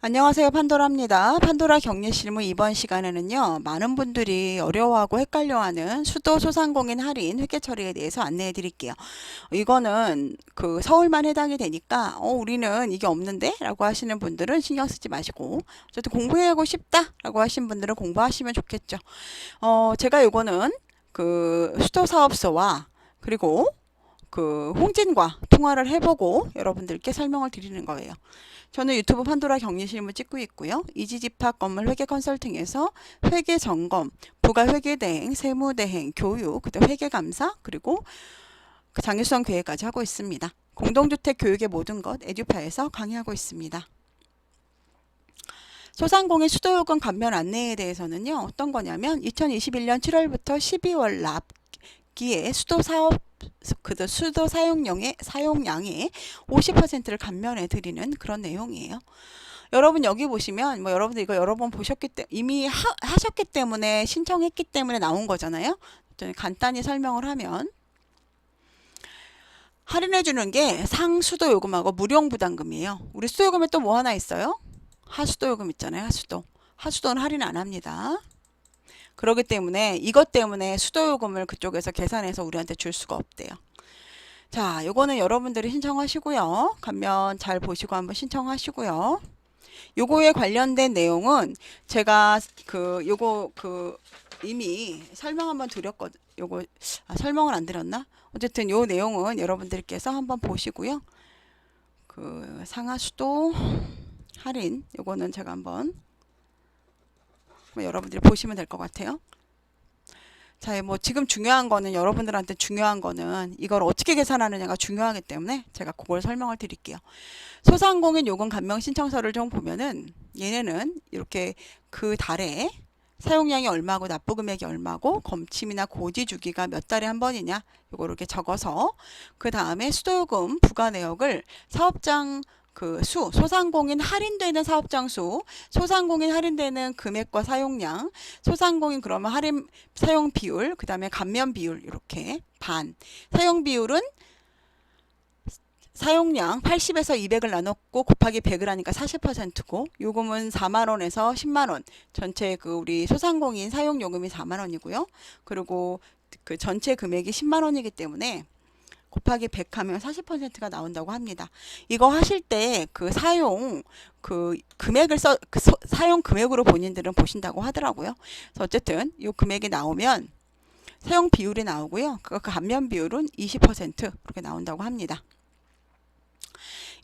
안녕하세요. 판도라입니다. 판도라 격리 실무 이번 시간에는요. 많은 분들이 어려워하고 헷갈려하는 수도 소상공인 할인 회계 처리에 대해서 안내해 드릴게요. 이거는 그 서울만 해당이 되니까 어 우리는 이게 없는데? 라고 하시는 분들은 신경 쓰지 마시고 어쨌든 공부하고 싶다 라고 하신 분들은 공부하시면 좋겠죠. 어 제가 요거는 그 수도 사업소와 그리고 그 홍진과 통화를 해보고 여러분들께 설명을 드리는 거예요. 저는 유튜브 판도라 격리 실무 찍고 있고요. 이지집합 건물 회계 컨설팅에서 회계 점검, 부가 회계 대행, 세무 대행, 교육, 그다음 회계 감사 그리고 그 장유성 계획까지 하고 있습니다. 공동주택 교육의 모든 것 에듀파에서 강의하고 있습니다. 소상공인 수도요금 감면 안내에 대해서는요. 어떤 거냐면 2021년 7월부터 12월 납기에 수도 사업 그 수도 사용량의 사용량의 50%를 감면해 드리는 그런 내용이에요. 여러분 여기 보시면 뭐 여러분들 이거 여러 번 보셨기 때문에 이미 하, 하셨기 때문에 신청했기 때문에 나온 거잖아요. 좀 간단히 설명을 하면 할인해 주는 게 상수도 요금하고 무료 부담금이에요. 우리 수도 요금에 또 뭐 하나 있어요? 하수도 요금 있잖아요. 하수도. 하수도는 할인 안 합니다. 그러기 때문에 이것 때문에 수도요금을 그쪽에서 계산해서 우리한테 줄 수가 없대요. 자, 요거는 여러분들이 신청하시고요. 감면 잘 보시고 한번 신청하시고요. 요거에 관련된 내용은 제가 그 요거 그 이미 설명 한번 드렸거든. 요거 아, 설명을 안 드렸나? 어쨌든 요 내용은 여러분들께서 한번 보시고요. 그 상하수도 할인 요거는 제가 한번 뭐 여러분들이 보시면 될 것 같아요. 자, 뭐 지금 중요한 거는 여러분들한테 중요한 거는 이걸 어떻게 계산하느냐가 중요하기 때문에 제가 그걸 설명을 드릴게요. 소상공인 요금 감면 신청서를 좀 보면은 얘네는 이렇게 그 달에 사용량이 얼마고 납부 금액이 얼마고 검침이나 고지 주기가 몇 달에 한 번이냐 요거 이렇게 적어서 그 다음에 수도요금 부과 내역을 사업장 그 수, 소상공인 할인되는 사업장 수, 소상공인 할인되는 금액과 사용량, 소상공인 그러면 할인 사용 비율, 그 다음에 감면 비율 이렇게 반. 사용 비율은 사용량 80에서 200을 나눴고 곱하기 100을 하니까 40%고 요금은 4만 원에서 10만 원. 전체 그 우리 소상공인 사용 요금이 4만 원이고요. 그리고 그 전체 금액이 10만 원이기 때문에 곱하기 100 하면 40%가 나온다고 합니다. 이거 하실 때 그 사용 그 금액을 써 그 사용 금액으로 본인들은 보신다고 하더라고요. 그래서 어쨌든 이 금액이 나오면 사용 비율이 나오고요. 그 감면 비율은 20% 그렇게 나온다고 합니다.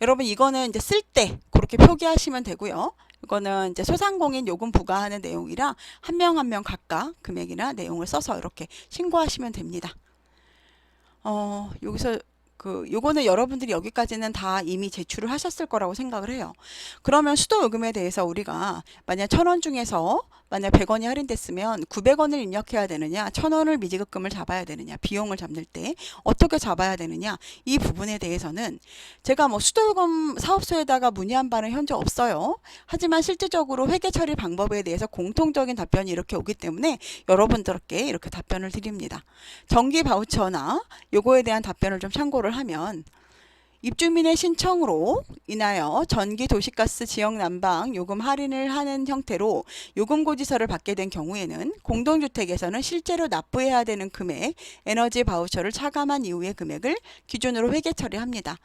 여러분 이거는 이제 쓸 때 그렇게 표기하시면 되고요. 이거는 이제 소상공인 요금 부과하는 내용이라 한 명 한명 각각 금액이나 내용을 써서 이렇게 신고하시면 됩니다. 어, 여기서 그 요거는 여러분들이 여기까지는 다 이미 제출을 하셨을 거라고 생각을 해요. 그러면 수도 요금에 대해서 우리가 만약 천 원 중에서 만약 100원이 할인됐으면 900원을 입력해야 되느냐, 1000원을 미지급금을 잡아야 되느냐, 비용을 잡을 때 어떻게 잡아야 되느냐, 이 부분에 대해서는 제가 뭐 수도요금 사업소에다가 문의한 바는 현재 없어요. 하지만 실질적으로 회계 처리 방법에 대해서 공통적인 답변이 이렇게 오기 때문에 여러분들께 이렇게 답변을 드립니다. 정기 바우처나 요거에 대한 답변을 좀 참고를 하면 입주민의 신청으로 인하여 전기 도시가스 지역 난방 요금 할인을 하는 형태로 요금 고지서를 받게 된 경우에는 공동주택에서는 실제로 납부해야 되는 금액 에너지 바우처를 차감한 이후의 금액을 기준으로 회계 처리합니다.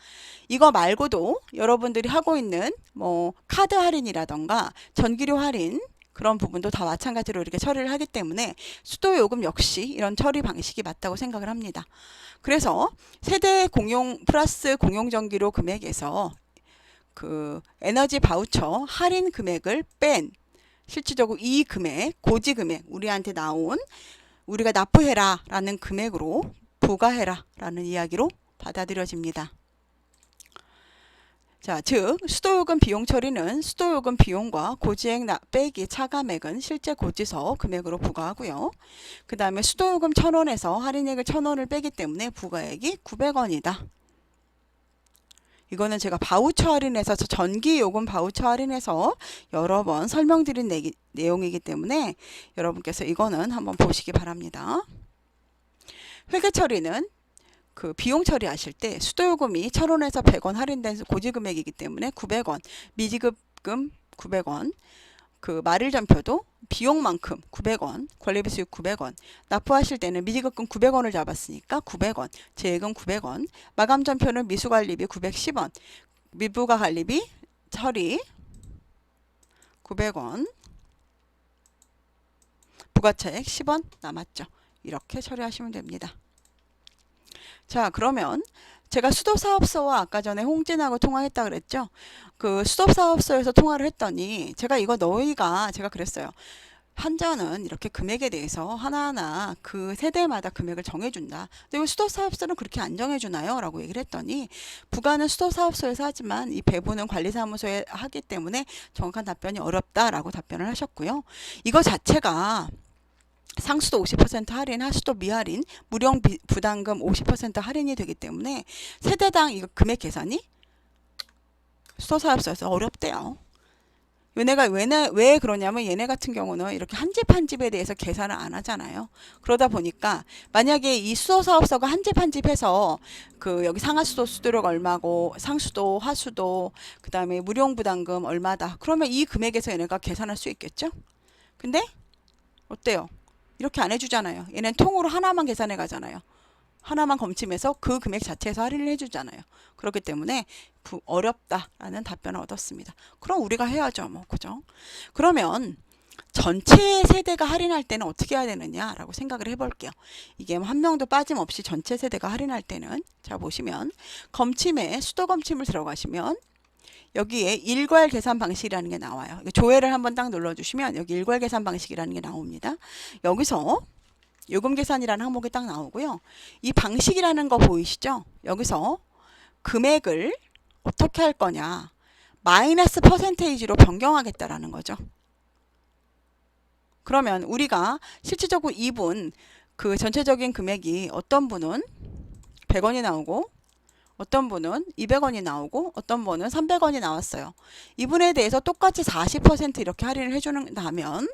이거 말고도 여러분들이 하고 있는 뭐 카드 할인이라던가 전기료 할인 그런 부분도 다 마찬가지로 이렇게 처리를 하기 때문에 수도 요금 역시 이런 처리 방식이 맞다고 생각을 합니다. 그래서 세대 공용 플러스 공용 전기료 금액에서 그 에너지 바우처 할인 금액을 뺀 실질적으로 이 금액 고지 금액 우리한테 나온 우리가 납부해라 라는 금액으로 부과해라 라는 이야기로 받아들여집니다. 자, 즉 수도요금 비용 처리는 수도요금 비용과 고지액 빼기 차감액은 실제 고지서 금액으로 부과하고요. 그 다음에 수도요금 1000원에서 할인액을 1000원을 빼기 때문에 부과액이 900원이다. 이거는 제가 바우처 할인해서 전기요금 바우처 할인해서 여러 번 설명드린 내기, 내용이기 때문에 여러분께서 이거는 한번 보시기 바랍니다. 회계 처리는 그 비용 처리하실 때 수도요금이 1000원에서 100원 할인된 고지금액이기 때문에 900원, 미지급금 900원. 그 말일 전표도 비용만큼 900원, 권리비 수익 900원, 납부하실 때는 미지급금 900원을 잡았으니까 900원, 재예금 900원, 마감 전표는 미수관리비 910원, 미부가 관리비 처리 900원, 부가차액 10원 남았죠. 이렇게 처리하시면 됩니다. 자, 그러면 제가 수도사업소와 아까 전에 홍진하고 통화했다 그랬죠? 그 수도사업소에서 통화를 했더니 제가 이거 너희가 제가 그랬어요. 한전은 이렇게 금액에 대해서 하나하나 그 세대마다 금액을 정해준다. 근데 왜 수도사업소는 그렇게 안 정해주나요? 라고 얘기를 했더니 부가는 수도사업소에서 하지만 이 배부는 관리사무소에 하기 때문에 정확한 답변이 어렵다라고 답변을 하셨고요. 이거 자체가 상수도 50% 할인, 하수도 미할인, 무령 비- 부담금 50% 할인이 되기 때문에 세대당 이거 금액 계산이 수도사업소에서 어렵대요. 얘네가 왜, 왜 그러냐면 얘네 같은 경우는 이렇게 한집한 집에 대해서 계산을 안 하잖아요. 그러다 보니까 만약에 이 수도 사업소가 한 집 한 집 해서 그 여기 상하수도 수도력 얼마고 상수도 하수도 그 다음에 무료부담금 얼마다 그러면 이 금액에서 얘네가 계산할 수 있겠죠? 근데 어때요? 이렇게 안 해주잖아요. 얘는 통으로 하나만 계산해 가잖아요. 하나만 검침해서 그 금액 자체에서 할인을 해주잖아요. 그렇기 때문에 부- 어렵다라는 답변을 얻었습니다. 그럼 우리가 해야죠, 뭐 그죠? 그러면 전체 세대가 할인할 때는 어떻게 해야 되느냐라고 생각을 해볼게요. 이게 한 명도 빠짐없이 전체 세대가 할인할 때는 자 보시면 검침에 수도 검침을 들어가시면 여기에 일괄 계산 방식이라는 게 나와요. 조회를 한번 딱 눌러주시면 여기 일괄 계산 방식이라는 게 나옵니다. 여기서 요금 계산이라는 항목이 딱 나오고요. 이 방식이라는 거 보이시죠? 여기서 금액을 어떻게 할 거냐. 마이너스 퍼센테이지로 변경하겠다라는 거죠. 그러면 우리가 실질적으로 이분 그 전체적인 금액이 어떤 분은 100원이 나오고 어떤 분은 200원이 나오고 어떤 분은 300원이 나왔어요. 이분에 대해서 똑같이 40% 이렇게 할인을 해주는다면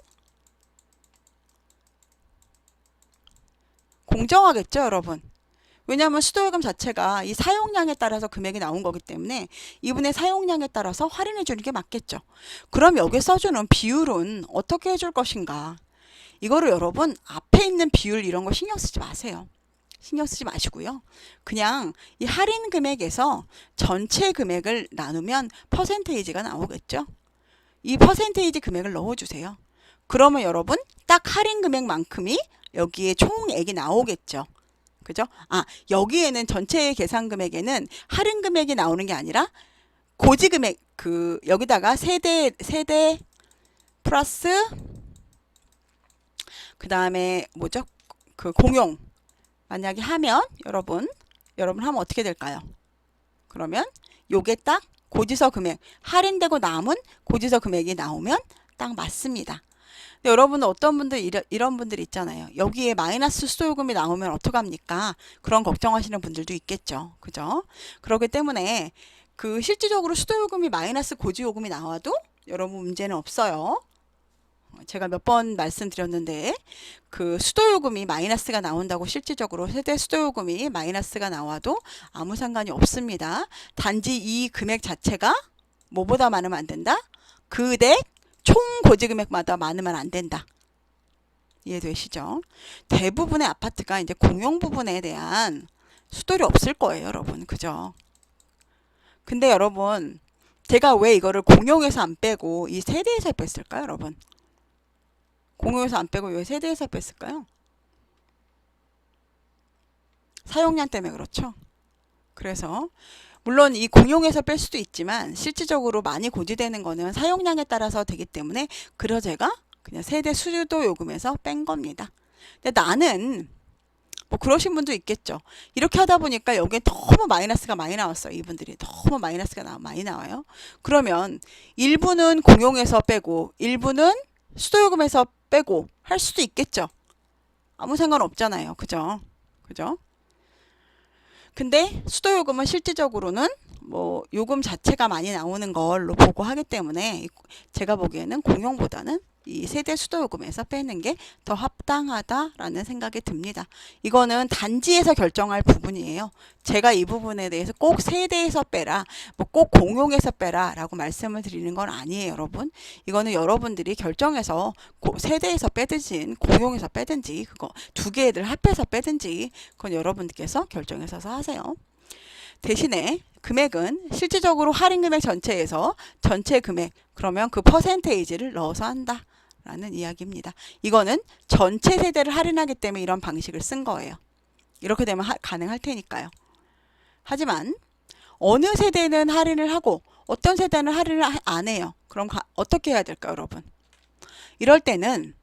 공정하겠죠, 여러분? 왜냐하면 수도요금 자체가 이 사용량에 따라서 금액이 나온 거기 때문에 이분의 사용량에 따라서 할인해 주는 게 맞겠죠. 그럼 여기 써주는 비율은 어떻게 해줄 것인가? 이거를 여러분 앞에 있는 비율 이런 거 신경 쓰지 마세요. 신경 쓰지 마시고요. 그냥 이 할인 금액에서 전체 금액을 나누면 퍼센테이지가 나오겠죠. 이 퍼센테이지 금액을 넣어주세요. 그러면 여러분 딱 할인 금액만큼이 여기에 총액이 나오겠죠. 그죠? 아, 여기에는 전체 계산 금액에는 할인 금액이 나오는 게 아니라 고지 금액 그 여기다가 세대 세대 플러스 그다음에 뭐죠? 그 공용 만약에 하면 여러분 여러분 하면 어떻게 될까요? 그러면 요게 딱 고지서 금액 할인되고 남은 고지서 금액이 나오면 딱 맞습니다. 근데 여러분은 어떤 분들 이런, 이런 분들 있잖아요. 여기에 마이너스 수도요금이 나오면 어떡합니까? 그런 걱정하시는 분들도 있겠죠. 그죠? 그렇기 때문에 그 실질적으로 수도요금이 마이너스 고지요금이 나와도 여러분 문제는 없어요. 제가 몇 번 말씀드렸는데 그 수도요금이 마이너스가 나온다고 실질적으로 세대 수도요금이 마이너스가 나와도 아무 상관이 없습니다. 단지 이 금액 자체가 뭐보다 많으면 안 된다? 그댁 총 고지 금액마다 많으면 안 된다. 이해되시죠? 대부분의 아파트가 이제 공용 부분에 대한 수도료 없을 거예요, 여러분. 그죠? 근데 여러분, 제가 왜 이거를 공용에서 안 빼고 이 세대에서 뺐을까요, 여러분? 공용에서 안 빼고 왜 세대에서 뺐을까요? 사용량 때문에 그렇죠. 그래서 물론 이 공용에서 뺄 수도 있지만 실질적으로 많이 고지되는 거는 사용량에 따라서 되기 때문에 그러 제가 그냥 세대 수도 요금에서 뺀 겁니다. 근데 나는 뭐 그러신 분도 있겠죠. 이렇게 하다 보니까 여기에 너무 마이너스가 많이 나왔어요. 이분들이 너무 마이너스가 나, 많이 나와요. 그러면 일부는 공용에서 빼고 일부는 수도요금에서 빼고 할 수도 있겠죠. 아무 상관 없잖아요. 그죠? 그죠? 근데 수도요금은 실질적으로는 뭐 요금 자체가 많이 나오는 걸로 보고 하기 때문에 제가 보기에는 공용보다는 이 세대 수도 요금에서 빼는 게 더 합당하다라는 생각이 듭니다. 이거는 단지에서 결정할 부분이에요. 제가 이 부분에 대해서 꼭 세대에서 빼라, 뭐 꼭 공용에서 빼라라고 말씀을 드리는 건 아니에요, 여러분. 이거는 여러분들이 결정해서 고- 세대에서 빼든지 공용에서 빼든지 그거 두 개를 합해서 빼든지 그건 여러분들께서 결정해서 하세요. 대신에 금액은 실질적으로 할인 금액 전체에서 전체 금액 그러면 그 퍼센테이지를 넣어서 한다. 라는 이야기입니다. 이거는 전체 세대를 할인하기 때문에 이런 방식을 쓴 거예요. 이렇게 되면 하- 가능할 테니까요. 하지만 어느 세대는 할인을 하고 어떤 세대는 할인을 하- 안 해요. 그럼 가- 어떻게 해야 될까요, 여러분? 이럴 때는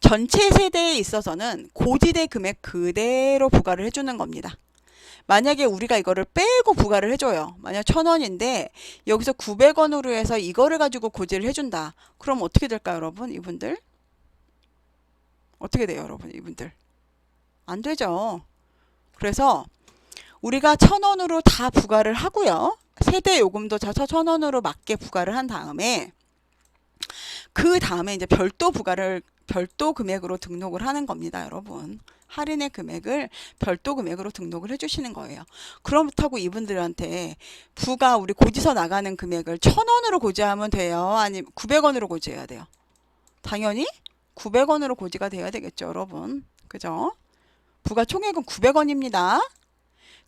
전체 세대에 있어서는 고지대 금액 그대로 부과를 해주는 겁니다. 만약에 우리가 이거를 빼고 부과를 해줘요. 만약 천 원인데 여기서 900원으로 해서 이거를 가지고 고지를 해준다. 그럼 어떻게 될까요, 여러분? 이분들? 어떻게 돼요, 여러분? 이분들? 안 되죠. 그래서 우리가 천 원으로 다 부과를 하고요. 세대 요금도 저천 원으로 맞게 부과를 한 다음에 그 다음에 이제 별도 부과를 별도 금액으로 등록을 하는 겁니다, 여러분. 할인의 금액을 별도 금액으로 등록을 해주시는 거예요. 그렇다고 이분들한테 부가 우리 고지서 나가는 금액을 천 원으로 고지하면 돼요? 아니면 900원으로 고지해야 돼요? 당연히 900원으로 고지가 돼야 되겠죠, 여러분. 그죠? 부가 총액은 900원입니다.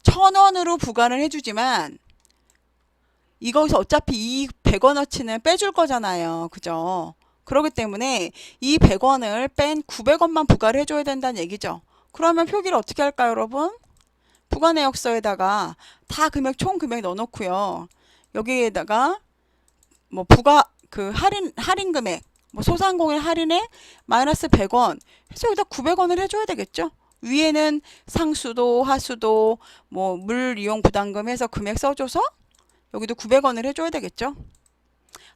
천 원으로 부과를 해주지만 이거에서 어차피 이 100원어치는 빼줄 거잖아요. 그죠? 그렇기 때문에 이 100원을 뺀 900원만 부과를 해줘야 된다는 얘기죠. 그러면 표기를 어떻게 할까요, 여러분? 부과 내역서에다가 다 금액 총 금액 넣어놓고요. 여기에다가 뭐 부가 그 할인 할인 금액 뭐 소상공인 할인에 마이너스 100원 해서 여기다 900원을 해줘야 되겠죠. 위에는 상수도 하수도 뭐 물 이용 부담금 해서 금액 써줘서 여기도 900원을 해줘야 되겠죠.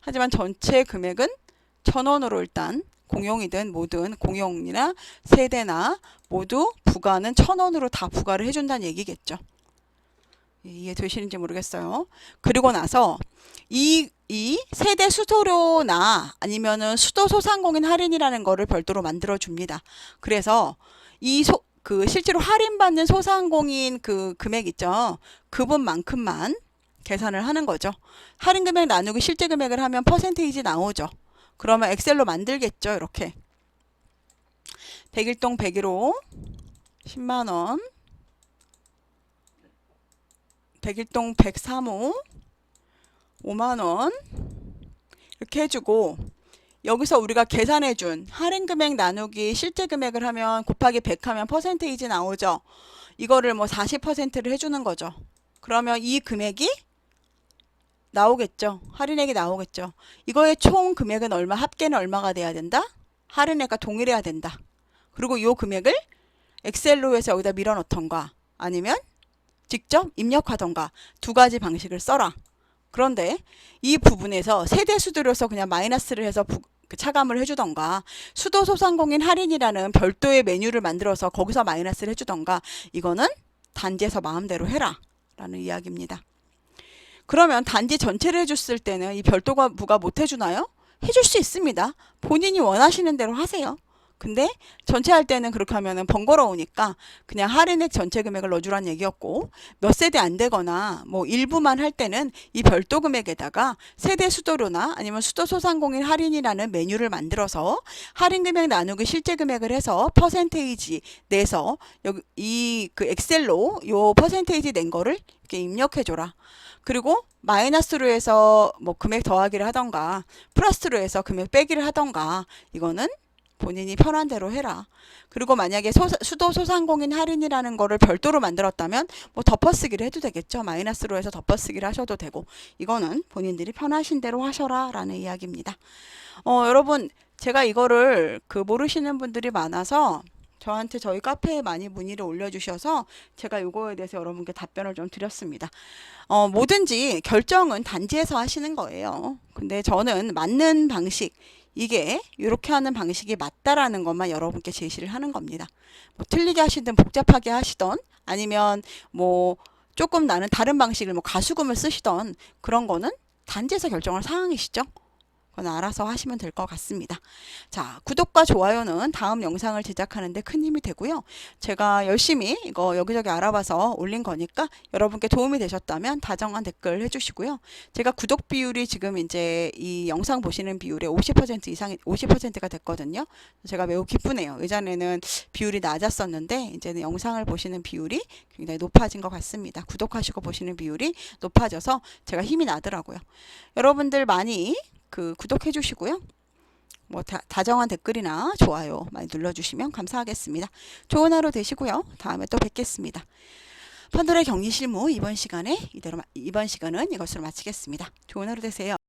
하지만 전체 금액은 1000원으로 일단 공용이든 뭐든 공용이나 세대나 모두 부가는 1000원으로 다 부과를 해준다는 얘기겠죠. 예, 이해되시는지 모르겠어요. 그리고 나서 이, 이 세대 수도료나 아니면은 수도 소상공인 할인이라는 거를 별도로 만들어 줍니다. 그래서 이 소, 그 실제로 할인받는 소상공인 그 금액 있죠. 그분만큼만 계산을 하는 거죠. 할인 금액 나누기 실제 금액을 하면 퍼센테이지 나오죠. 그러면 엑셀로 만들겠죠. 이렇게. 101동 101호 10만원 101동 103호 5만원 이렇게 해주고 여기서 우리가 계산해준 할인 금액 나누기 실제 금액을 하면 곱하기 100 하면 퍼센테이지 나오죠. 이거를 뭐 40%를 해주는 거죠. 그러면 이 금액이 나오겠죠. 할인액이 나오겠죠. 이거의 총 금액은 얼마, 합계는 얼마가 돼야 된다? 할인액과 동일해야 된다. 그리고 이 금액을 엑셀로 해서 여기다 밀어 넣던가 아니면 직접 입력하던가 두 가지 방식을 써라. 그런데 이 부분에서 세대 수도료서 그냥 마이너스를 해서 부, 그 차감을 해주던가 수도 소상공인 할인이라는 별도의 메뉴를 만들어서 거기서 마이너스를 해주던가 이거는 단지에서 마음대로 해라 라는 이야기입니다. 그러면 단지 전체를 해줬을 때는 이 별도가 부가 못 해주나요? 해줄 수 있습니다. 본인이 원하시는 대로 하세요. 근데 전체 할 때는 그렇게 하면은 번거로우니까 그냥 할인액 전체 금액을 넣어주라는 얘기였고 몇 세대 안 되거나 뭐 일부만 할 때는 이 별도 금액에다가 세대 수도료나 아니면 수도 소상공인 할인이라는 메뉴를 만들어서 할인 금액 나누기 실제 금액을 해서 퍼센테이지 내서 여기 이 그 엑셀로 요 퍼센테이지 낸 거를 이렇게 입력해 줘라. 그리고 마이너스로 해서 뭐 금액 더하기를 하던가 플러스로 해서 금액 빼기를 하던가 이거는 본인이 편한 대로 해라. 그리고 만약에 소, 수도 소상공인 할인이라는 거를 별도로 만들었다면 뭐 덮어쓰기를 해도 되겠죠. 마이너스로 해서 덮어쓰기를 하셔도 되고 이거는 본인들이 편하신 대로 하셔라 라는 이야기입니다. 어, 여러분 제가 이거를 그 모르시는 분들이 많아서 저한테 저희 카페에 많이 문의를 올려주셔서 제가 이거에 대해서 여러분께 답변을 좀 드렸습니다. 어, 뭐든지 결정은 단지에서 하시는 거예요. 근데 저는 맞는 방식, 이게 이렇게 하는 방식이 맞다라는 것만 여러분께 제시를 하는 겁니다. 뭐 틀리게 하시든 복잡하게 하시던 아니면 뭐 조금 나는 다른 방식을 뭐 가수금을 쓰시던 그런 거는 단지에서 결정할 사항이시죠. 그건 알아서 하시면 될 것 같습니다. 자, 구독과 좋아요는 다음 영상을 제작하는데 큰 힘이 되고요. 제가 열심히 이거 여기저기 알아봐서 올린 거니까 여러분께 도움이 되셨다면 다정한 댓글 해주시고요. 제가 구독 비율이 지금 이제 이 영상 보시는 비율의 50% 이상, 50%가 됐거든요. 제가 매우 기쁘네요. 예전에는 비율이 낮았었는데 이제는 영상을 보시는 비율이 굉장히 높아진 것 같습니다. 구독하시고 보시는 비율이 높아져서 제가 힘이 나더라고요. 여러분들 많이 그 구독해 주시고요. 뭐 다, 다정한 댓글이나 좋아요 많이 눌러주시면 감사하겠습니다. 좋은 하루 되시고요. 다음에 또 뵙겠습니다. 판도의 격리 실무 이번 시간에 이대로 마- 이번 시간은 이것으로 마치겠습니다. 좋은 하루 되세요.